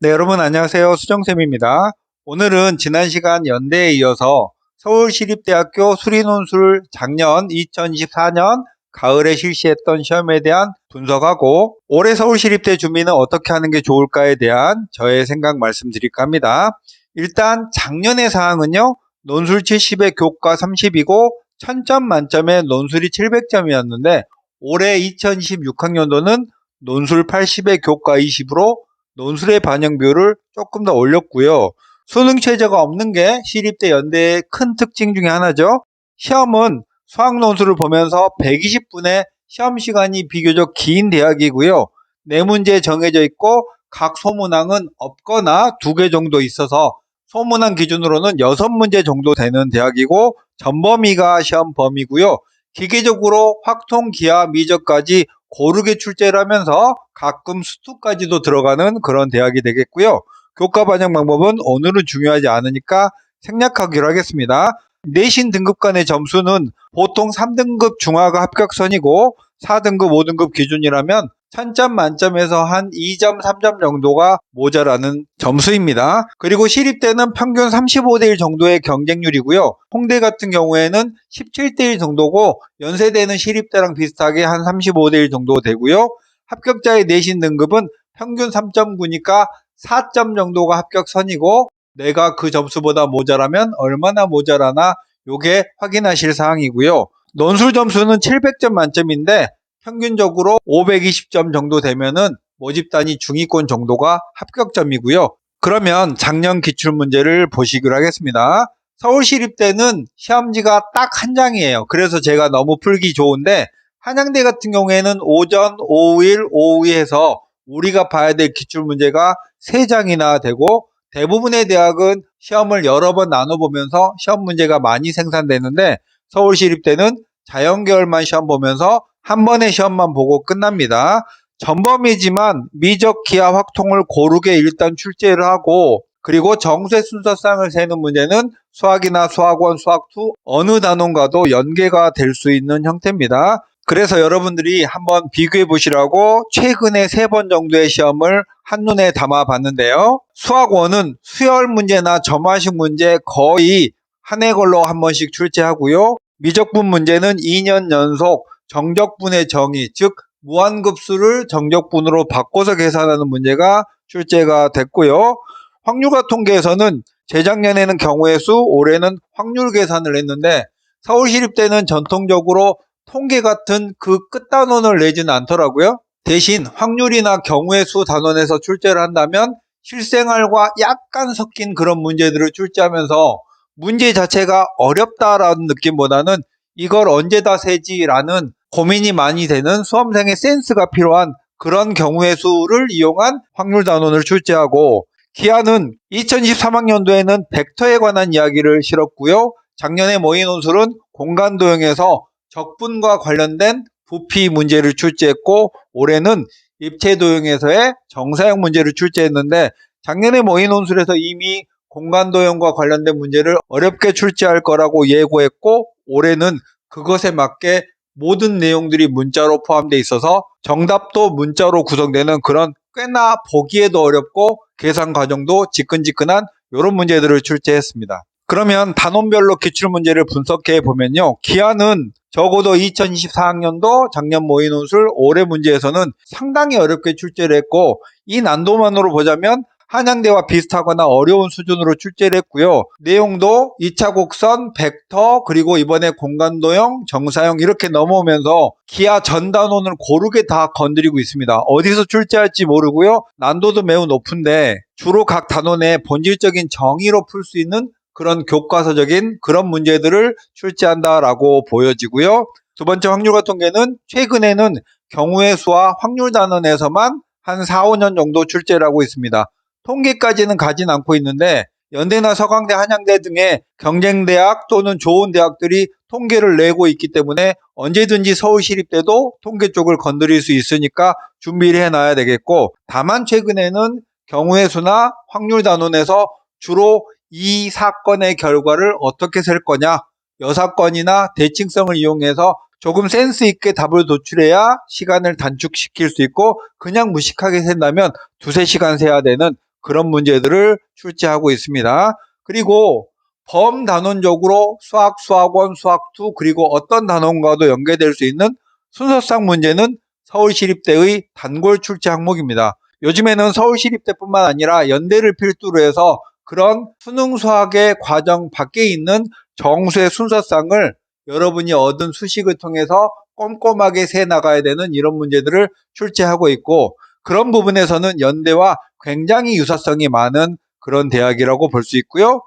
네, 여러분 안녕하세요. 수정쌤입니다. 오늘은 지난 시간 연대에 이어서 서울시립대학교 수리논술 작년 2024년 가을에 실시했던 시험에 대한 분석하고 올해 서울시립대 준비는 어떻게 하는 게 좋을까에 대한 저의 생각 말씀드릴까 합니다. 일단 작년의 사항은요. 논술 70에 교과 30이고 1000점 만점에 논술이 700점이었는데 올해 2026학년도는 논술 80에 교과 20으로 논술의 반영 비율을 조금 더 올렸고요. 수능 최저가 없는 게 시립대 연대의 큰 특징 중에 하나죠. 시험은 수학 논술을 보면서 120분의 시험 시간이 비교적 긴 대학이고요. 네 문제 정해져 있고 각 소문항은 없거나 두 개 정도 있어서 소문항 기준으로는 여섯 문제 정도 되는 대학이고 전범위가 시험 범위고요. 기계적으로 확통, 기하, 미적까지 고르게 출제를 하면서 가끔 수투까지도 들어가는 그런 대학이 되겠고요. 교과 반영 방법은 오늘은 중요하지 않으니까 생략하기로 하겠습니다. 내신 등급 간의 점수는 보통 3등급 중하가 합격선이고 4등급, 5등급 기준이라면 1000점 만점에서 한 2점, 3점 정도가 모자라는 점수입니다. 그리고 시립대는 평균 35대1 정도의 경쟁률이고요. 홍대 같은 경우에는 17대1 정도고 연세대는 시립대랑 비슷하게 한 35대1 정도 되고요. 합격자의 내신 등급은 평균 3.9니까 4점 정도가 합격선이고 내가 그 점수보다 모자라면 얼마나 모자라나 요게 확인하실 사항이고요. 논술 점수는 700점 만점인데 평균적으로 520점 정도 되면은 모집단이 중위권 정도가 합격점이고요. 그러면 작년 기출문제를 보시기로 하겠습니다. 서울시립대는 시험지가 딱 한 장이에요. 그래서 제가 너무 풀기 좋은데 한양대 같은 경우에는 오전, 오후일, 오후에 해서 우리가 봐야 될 기출문제가 3장이나 되고 대부분의 대학은 시험을 여러 번 나눠보면서 시험 문제가 많이 생산되는데 서울시립대는 자연계열만 시험 보면서 한 번의 시험만 보고 끝납니다. 전범이지만 미적 기하 확통을 고르게 일단 출제를 하고 그리고 정세 순서상을 세는 문제는 수학이나 수학원, 수학2 어느 단원과도 연계가 될 수 있는 형태입니다. 그래서 여러분들이 한번 비교해 보시라고 최근에 세 번 정도의 시험을 한눈에 담아 봤는데요. 수학원은 수열 문제나 점화식 문제 거의 한 해 걸로 한 번씩 출제하고요. 미적분 문제는 2년 연속 정적분의 정의, 즉 무한급수를 정적분으로 바꿔서 계산하는 문제가 출제가 됐고요. 확률과 통계에서는 재작년에는 경우의 수, 올해는 확률 계산을 했는데 서울시립대는 전통적으로 통계 같은 그 끝단원을 내지는 않더라고요. 대신 확률이나 경우의 수 단원에서 출제를 한다면 실생활과 약간 섞인 그런 문제들을 출제하면서 문제 자체가 어렵다라는 느낌보다는 이걸 언제 다 세지라는 고민이 많이 되는 수험생의 센스가 필요한 그런 경우의 수를 이용한 확률 단원을 출제하고 기아는 2023학년도에는 벡터에 관한 이야기를 실었고요. 작년에 모의 논술은 공간 도형에서 적분과 관련된 부피 문제를 출제했고 올해는 입체 도형에서의 정사형 문제를 출제했는데 작년에 모의 논술에서 이미 공간 도형과 관련된 문제를 어렵게 출제할 거라고 예고했고 올해는 그것에 맞게 모든 내용들이 문자로 포함되어 있어서 정답도 문자로 구성되는 그런 꽤나 보기에도 어렵고 계산 과정도 지끈지끈한 이런 문제들을 출제했습니다. 그러면 단원별로 기출문제를 분석해 보면요. 기아는 적어도 2024학년도 작년 모의 논술 올해 문제에서는 상당히 어렵게 출제를 했고 이 난도만으로 보자면 한양대와 비슷하거나 어려운 수준으로 출제를 했고요. 내용도 2차 곡선, 벡터, 그리고 이번에 공간도형, 정사형 이렇게 넘어오면서 기아 전 단원을 고르게 다 건드리고 있습니다. 어디서 출제할지 모르고요. 난도도 매우 높은데 주로 각 단원의 본질적인 정의로 풀 수 있는 그런 교과서적인 그런 문제들을 출제한다라고 보여지고요. 두 번째 확률과 통계는 최근에는 경우의 수와 확률 단원에서만 한 4, 5년 정도 출제를 하고 있습니다. 통계까지는 가진 않고 있는데 연대나 서강대, 한양대 등의 경쟁대학 또는 좋은 대학들이 통계를 내고 있기 때문에 언제든지 서울시립대도 통계 쪽을 건드릴 수 있으니까 준비를 해놔야 되겠고 다만 최근에는 경우의 수나 확률 단원에서 주로 이 사건의 결과를 어떻게 셀 거냐 여사건이나 대칭성을 이용해서 조금 센스 있게 답을 도출해야 시간을 단축시킬 수 있고 그냥 무식하게 센다면 두세 시간 세야 되는 그런 문제들을 출제하고 있습니다. 그리고 범단원적으로 수학, 수학원, 수학2 그리고 어떤 단원과도 연계될 수 있는 순서상 문제는 서울시립대의 단골 출제 항목입니다. 요즘에는 서울시립대뿐만 아니라 연대를 필두로 해서 그런 수능 수학의 과정 밖에 있는 정수의 순서상을 여러분이 얻은 수식을 통해서 꼼꼼하게 세 나가야 되는 이런 문제들을 출제하고 있고 그런 부분에서는 연대와 굉장히 유사성이 많은 그런 대학이라고 볼 수 있고요.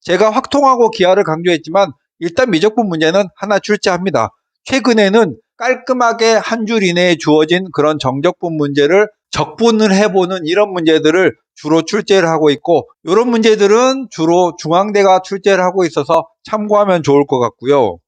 제가 확통하고 기하를 강조했지만 일단 미적분 문제는 하나 출제합니다. 최근에는 깔끔하게 한 줄 이내에 주어진 그런 정적분 문제를 적분을 해보는 이런 문제들을 주로 출제를 하고 있고 이런 문제들은 주로 중앙대가 출제를 하고 있어서 참고하면 좋을 것 같고요.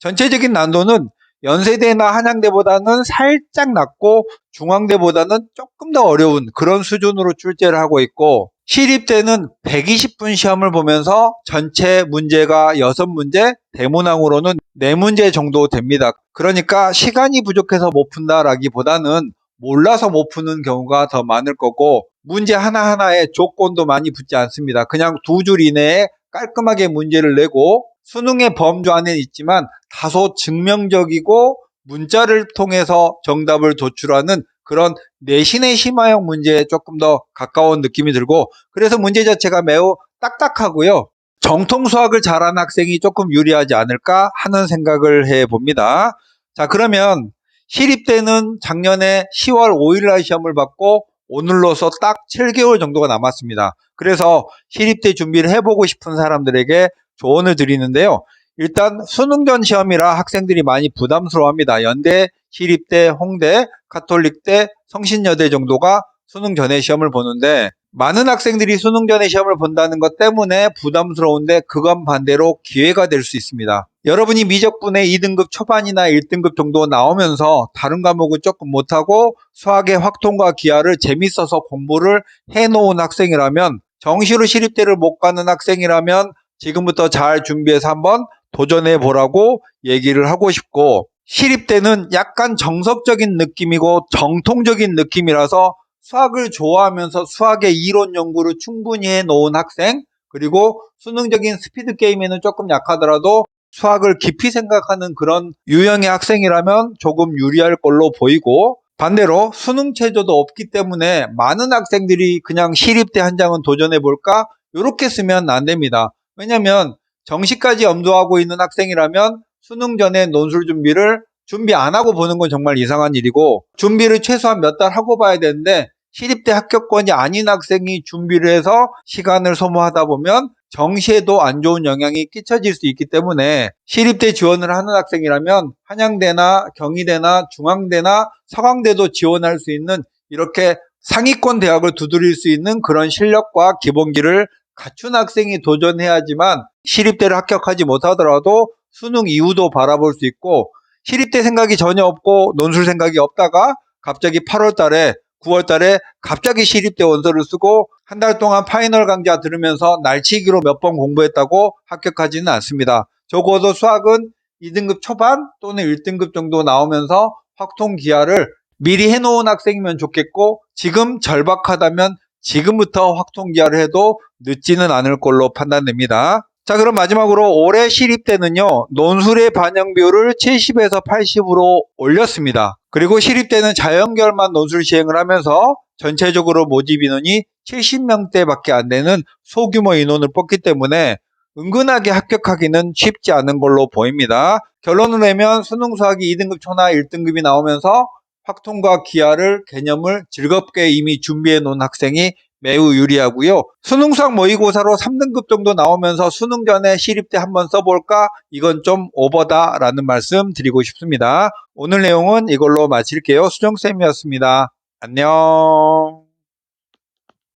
전체적인 난도는 연세대나 한양대보다는 살짝 낮고 중앙대보다는 조금 더 어려운 그런 수준으로 출제를 하고 있고 시립대는 120분 시험을 보면서 전체 문제가 6문제, 대문항으로는 4문제 정도 됩니다. 그러니까 시간이 부족해서 못 푼다라기보다는 몰라서 못 푸는 경우가 더 많을 거고 문제 하나하나에 조건도 많이 붙지 않습니다. 그냥 두 줄 이내에 깔끔하게 문제를 내고 수능의 범주 안에 있지만 다소 증명적이고 문자를 통해서 정답을 도출하는 그런 내신의 심화형 문제에 조금 더 가까운 느낌이 들고 그래서 문제 자체가 매우 딱딱하고요. 정통 수학을 잘하는 학생이 조금 유리하지 않을까 하는 생각을 해 봅니다. 자, 그러면 시립대는 작년에 10월 5일 날 시험을 받고 오늘로서 딱 7개월 정도가 남았습니다. 그래서 시립대 준비를 해보고 싶은 사람들에게 조언을 드리는데요. 일단 수능 전 시험이라 학생들이 많이 부담스러워합니다. 연대, 시립대, 홍대, 가톨릭대, 성신여대 정도가 수능 전에 시험을 보는데 많은 학생들이 수능 전에 시험을 본다는 것 때문에 부담스러운데 그건 반대로 기회가 될 수 있습니다. 여러분이 미적분의 2등급 초반이나 1등급 정도 나오면서 다른 과목은 조금 못하고 수학의 확통과 기하를 재밌어서 공부를 해놓은 학생이라면 정시로 시립대를 못 가는 학생이라면 지금부터 잘 준비해서 한번 도전해 보라고 얘기를 하고 싶고 시립대는 약간 정석적인 느낌이고 정통적인 느낌이라서 수학을 좋아하면서 수학의 이론 연구를 충분히 해 놓은 학생 그리고 수능적인 스피드 게임에는 조금 약하더라도 수학을 깊이 생각하는 그런 유형의 학생이라면 조금 유리할 걸로 보이고 반대로 수능 체조도 없기 때문에 많은 학생들이 그냥 시립대 한 장은 도전해 볼까 이렇게 쓰면 안 됩니다. 왜냐면 정시까지 엄두하고 있는 학생이라면 수능 전에 논술 준비를 준비 안 하고 보는 건 정말 이상한 일이고 준비를 최소한 몇 달 하고 봐야 되는데 시립대 합격권이 아닌 학생이 준비를 해서 시간을 소모하다 보면 정시에도 안 좋은 영향이 끼쳐질 수 있기 때문에 시립대 지원을 하는 학생이라면 한양대나 경희대나 중앙대나 서강대도 지원할 수 있는 이렇게 상위권 대학을 두드릴 수 있는 그런 실력과 기본기를 갖춘 학생이 도전해야지만 시립대를 합격하지 못하더라도 수능 이후도 바라볼 수 있고 시립대 생각이 전혀 없고 논술 생각이 없다가 갑자기 8월 달에 9월 달에 갑자기 시립대 원서를 쓰고 한 달 동안 파이널 강좌 들으면서 날치기로 몇 번 공부했다고 합격하지는 않습니다. 적어도 수학은 2등급 초반 또는 1등급 정도 나오면서 확통 기하를 미리 해놓은 학생이면 좋겠고 지금 절박하다면 지금부터 확통 기하를 해도 늦지는 않을 걸로 판단됩니다. 자 그럼 마지막으로 올해 시립대는요 논술의 반영 비율을 70에서 80으로 올렸습니다. 그리고 시립대는 자연결만 논술 시행을 하면서 전체적으로 모집 인원이 70명대밖에 안 되는 소규모 인원을 뽑기 때문에 은근하게 합격하기는 쉽지 않은 걸로 보입니다. 결론을 내면 수능 수학이 2등급 초나 1등급이 나오면서 확통과 기하를 개념을 즐겁게 이미 준비해 놓은 학생이 매우 유리하고요. 수능 수학 모의고사로 3등급 정도 나오면서 수능 전에 시립대 한번 써볼까? 이건 좀 오버다라는 말씀 드리고 싶습니다. 오늘 내용은 이걸로 마칠게요. 수정쌤이었습니다. 안녕.